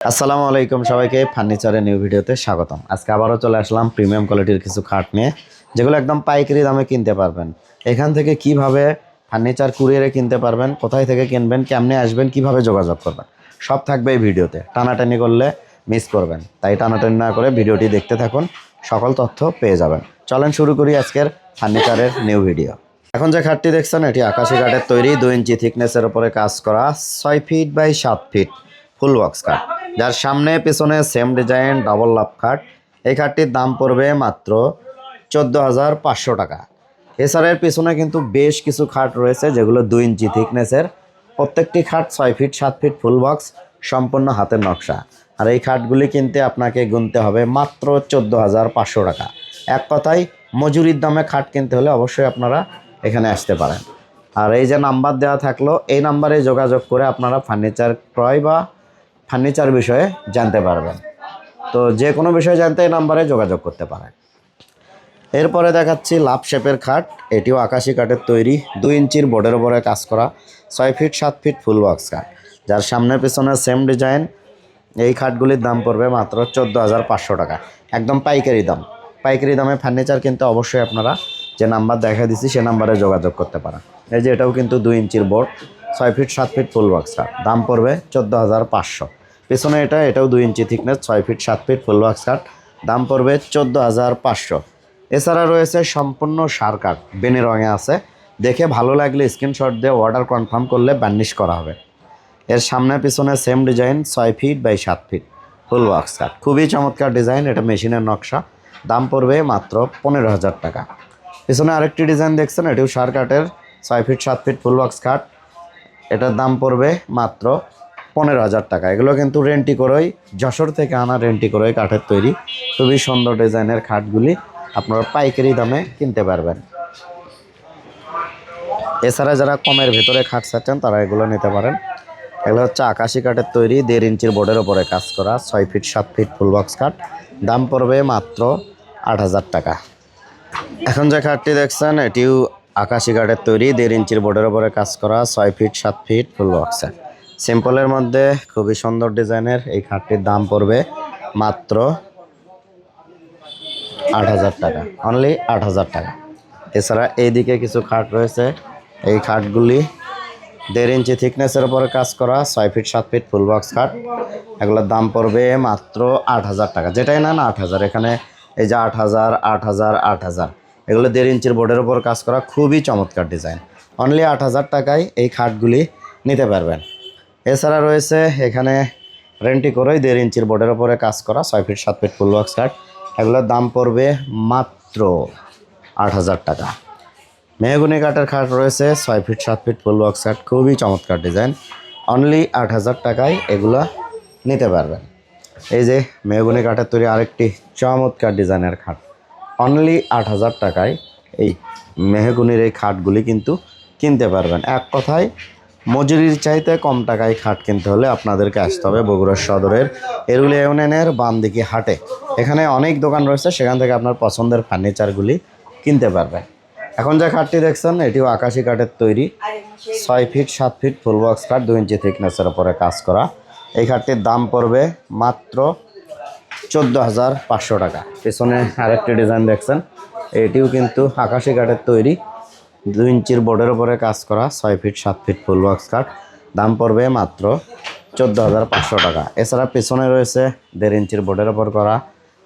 আসসালামু আলাইকুম সবাইকে ফার্নিচারের নিউ ভিডিওতে স্বাগতম। আজকে আবারও চলে আসলাম প্রিমিয়াম কোয়ালিটির কিছু খাট নিয়ে, যেগুলো একদম পাইকারি দামে কিনতে পারবেন। এখান থেকে কীভাবে ফার্নিচার কুরিয়ারে কিনতে পারবেন, কোথায় থেকে কিনবেন, কেমনে আসবেন, কীভাবে যোগাযোগ করবেন, সব থাকবে এই ভিডিওতে। টানাটানি করলে মিস করবেন, তাই টানাটানি না করে ভিডিওটি দেখতে থাকুন, সকল তথ্য পেয়ে যাবেন। চলেন শুরু করি আজকের ফার্নিচারের নিউ ভিডিও। এখন যে খাটটি দেখছেন, এটি আকাশি কাঠের তৈরি, দুই ইঞ্চি থিকনেসের উপরে কাজ করা, ছয় ফিট বাই সাত ফিট ফুল বক্স কাঠ যার সামনে পেছনে সেম ডিজাইন ডাবল লাভ খাট এই খাটটির দাম পড়বে মাত্র চোদ্দ হাজার পাঁচশো টাকা। এছাড়া এর পেছনে কিন্তু বেশ কিছু খাট রয়েছে, যেগুলো দুই ইঞ্চি থিকনেসের প্রত্যেকটি খাট ছয় ফিট সাত ফিট ফুল বক্স সম্পূর্ণ হাতের নকশা। আর এই খাটগুলি কিনতে আপনাকে গুনতে হবে মাত্র চোদ্দ হাজার পাঁচশো টাকা। এক কথায়, মজুরির দামে খাট কিনতে হলে অবশ্যই আপনারা এখানে আসতে পারেন। আর এই যে নাম্বার দেওয়া থাকল, এই নাম্বারে যোগাযোগ করে আপনারা ফার্নিচার ক্রয় বা ফার্নিচার বিষয়ে জানতে পারবেন। তো যে কোনো বিষয়ে জানতে এই নাম্বারে যোগাযোগ করতে পারেন। এরপরে দেখাচ্ছি লাভ শেপের খাট। এটিও আকাশি কাঠের তৈরি। দুই ইঞ্চির বোর্ডের উপরে কাজ করা। ছয় ফিট, সাত ফিট ফুল বক্স কাঠ যার সামনে পিছনে সেম ডিজাইন এই খাটগুলির দাম পড়বে মাত্র চোদ্দ হাজার পাঁচশো টাকা। একদম পাইকারি দাম। পাইকারি দামে ফার্নিচার কিন্তু অবশ্যই আপনারা যে নাম্বার দেখা দিচ্ছি সে নাম্বারে যোগাযোগ করতে পারেন। এই যে এটাও কিন্তু দুই ইঞ্চির বোর্ড। ছয় ফিট, সাত ফিট ফুল বক্স কাঠ দাম পড়বে চোদ্দ হাজার পাঁচশো। পেছনে এটা, এটাও দুই ইঞ্চি থিকনেস ছয় ফিট সাত ফিট ফুল বক্স কাঠ দাম পড়বে চোদ্দ হাজার পাঁচশো। এছাড়া রয়েছে সম্পূর্ণ সার কাঠ বেনি রঙে আছে। দেখে ভালো লাগলে স্ক্রিনশট দিয়ে অর্ডার কনফার্ম করলে বার্নিশ করা হবে। এর সামনে পিছনে সেম ডিজাইন ছয় ফিট বাই সাত ফিট ফুল ওয়ার্কস কাঠ খুবই চমৎকার ডিজাইন এটা মেশিনের নকশা। দাম পড়বে মাত্র পনেরো হাজার টাকা। পিছনে আরেকটি ডিজাইন দেখছেন, এটিও সার কাঠের ছয় ফিট সাত ফিট ফুল ওয়ার্কস কাঠ এটার দাম পড়বে মাত্র পনেরো হাজার টাকা। এগুলো কিন্তু রেন্টি করেই, যশোর থেকে আনা রেন্টি করেই কাঠের তৈরি। খুবই সুন্দর ডিজাইনের খাটগুলি আপনারা পাইকারি দামে কিনতে পারবেন। এছাড়া যারা কমের ভেতরে খাট চাচ্ছেন তারা এগুলো নিতে পারেন। এগুলো হচ্ছে আকাশি কাঠের তৈরি, দেড় ইঞ্চির বোর্ডের ওপরে কাজ করা, ছয় ফিট, সাত ফিট ফুল বক্স কাঠ। দাম পড়বে মাত্র আট হাজার টাকা। এখন যে খাটটি দেখছেন, এটিও আকাশি কাঠের তৈরি, দেড় ইঞ্চির বোর্ডের ওপরে কাজ করা, ছয় ফিট, সাত ফিট ফুল বক্সের সিম্পলের মধ্যে খুবই সুন্দর ডিজাইনের এই খাটটির দাম পড়বে মাত্র আট হাজার টাকা। অনলি আট হাজার টাকা। এছাড়া এইদিকে কিছু খাট রয়েছে। এই খাটগুলি দেড় ইঞ্চি থিকনেসের উপরে কাজ করা, ছয় ফিট, সাত ফিট ফুল বক্স খাট। এগুলোর দাম পড়বে মাত্র আট হাজার টাকা। যেটাই না না, আট হাজার। এখানে এই যে আট হাজার আট হাজার আট হাজার। এগুলো দেড় ইঞ্চির বোর্ডের উপর কাজ করা খুবই চমৎকার ডিজাইন। অনলি আট হাজার টাকায় এই খাটগুলি নিতে পারবেন। এছাড়া রয়েছে এখানে রেন্টি করেই দেড় ইঞ্চির বোর্ডের ওপরে কাজ করা, ছয় ফিট, সাত ফিট ফুল বক্স কাঠ। এগুলোর দাম পড়বে মাত্র আট হাজার টাকা। মেহগুনি কাঠের খাট রয়েছে, ছয় ফিট, সাত ফিট ফুল বক্স কাঠ, খুবই চমৎকার ডিজাইন। অনলি আট হাজার টাকায় এগুলো নিতে পারবেন। এই যে মেহগুনি কাঠের তৈরি আরেকটি চমৎকার ডিজাইনের খাট। অনলি আট হাজার টাকায় এই মেহগুনির এই খাটগুলি কিন্তু কিনতে পারবেন। এক কথায় মজুরির চাইতে কম টাকায় খাট কিনতে হলে আপনাদেরকে আসতে হবে বগুড়া সদরের এরুলি ইউনিয়নের বাম দিকে হাটে। এখানে অনেক দোকান রয়েছে, সেখান থেকে আপনার পছন্দের ফার্নিচারগুলি কিনতে পারবেন। এখন যে খাটটি দেখছেন, এটিও আকাশি কাঠের তৈরি। ছয় ফিট, সাত ফিট, ফুল বক্স কাঠ দু ইঞ্চি থিকনেসের ওপরে কাজ করা। এই খাটটির দাম পড়বে মাত্র চোদ্দ হাজার পাঁচশো টাকা। পেছনে আরেকটি ডিজাইন দেখছেন, এটিও কিন্তু আকাশি কাঠের তৈরি। দুই ইঞ্চির বোর্ডের উপরে কাজ করা ছয় ফিট সাত ফিট ফুল বক্স কাঠ দাম পড়বে মাত্র চোদ্দ হাজার পাঁচশো টাকা। এছাড়া পেছনে রয়েছে দেড় ইঞ্চির বোর্ডের ওপর করা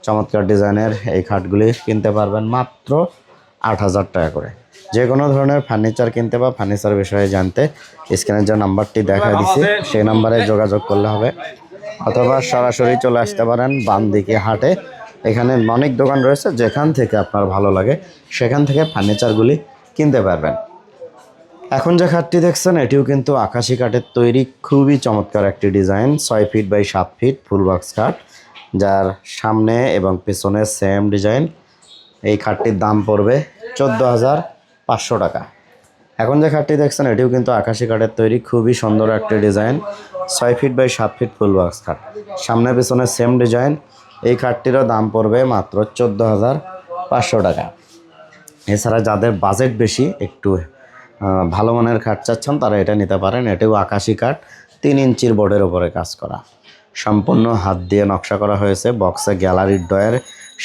চমৎকার ডিজাইনের এই খাটগুলি। কিনতে পারবেন মাত্র আট হাজার টাকা করে। যে কোনো ধরনের ফার্নিচার কিনতে বা ফার্নিচার বিষয়ে জানতে স্ক্রিনের যে নাম্বারটি দেখা দিছি, সেই নাম্বারে যোগাযোগ করলে হবে। অথবা সরাসরি চলে আসতে পারেন বাম দিকে হাটে। এখানে অনেক দোকান রয়েছে যেখান থেকে আপনার ভালো লাগে। সেখান থেকে ফার্নিচারগুলি কিনতে পারবেন। এখন যে খাটটি দেখছেন, এটিও কিন্তু আকাশি কাঠের তৈরি, খুবই চমৎকার একটি ডিজাইন, ছয় ফিট বাই সাত ফিট ফুল বক্স কাঠ যার সামনে এবং পেছনে সেম ডিজাইন। এই খাটটির দাম পড়বে চোদ্দ হাজার পাঁচশো টাকা। এখন যে খাটটি দেখছেন, এটিও কিন্তু আকাশি কাঠের তৈরি, খুবই সুন্দর একটি ডিজাইন, ছয় ফিট বাই সাত ফিট ফুল বক্স খাট। সামনে পেছনে সেম ডিজাইন, এই খাটটিরও দাম পড়বে মাত্র চোদ্দ হাজার পাঁচশো টাকা। এছাড়া যাদের বাজেট বেশি, একটু ভালো মানের খাট চাচ্ছেন, তারা এটা নিতে পারেন। এটাও আকাশি কাঠ তিন ইঞ্চির বোর্ডের ওপরে কাজ করা। সম্পূর্ণ হাত দিয়ে নকশা করা হয়েছে বক্সে গ্যালারির ডয়ের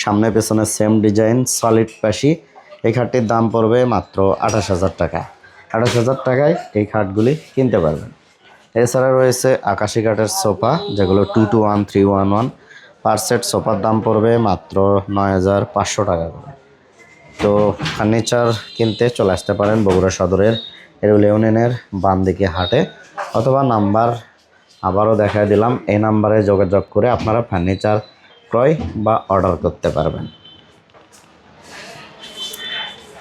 সামনে পেছনে সেম ডিজাইন সলিড পাশি। এই খাটটির দাম পড়বে মাত্র আঠাশ হাজার টাকা। আঠাশ হাজার টাকায় এই খাটগুলি কিনতে পারবেন। এছাড়া রয়েছে আকাশি কাঠের সোফা যেগুলো two two one three one one per set সোফার দাম পড়বে মাত্র নয় হাজার পাঁচশো টাকা করে। তো ফার্নিচার কিনতে চলে আসতে পারেন বগুড়া সদরের এরুল ইউনিয়নের বাম দিকে হাটে। অথবা নাম্বার আবারও দেখায় দিলাম, এই নাম্বারে যোগাযোগ করে আপনারা ফার্নিচার ক্রয় বা অর্ডার করতে পারবেন।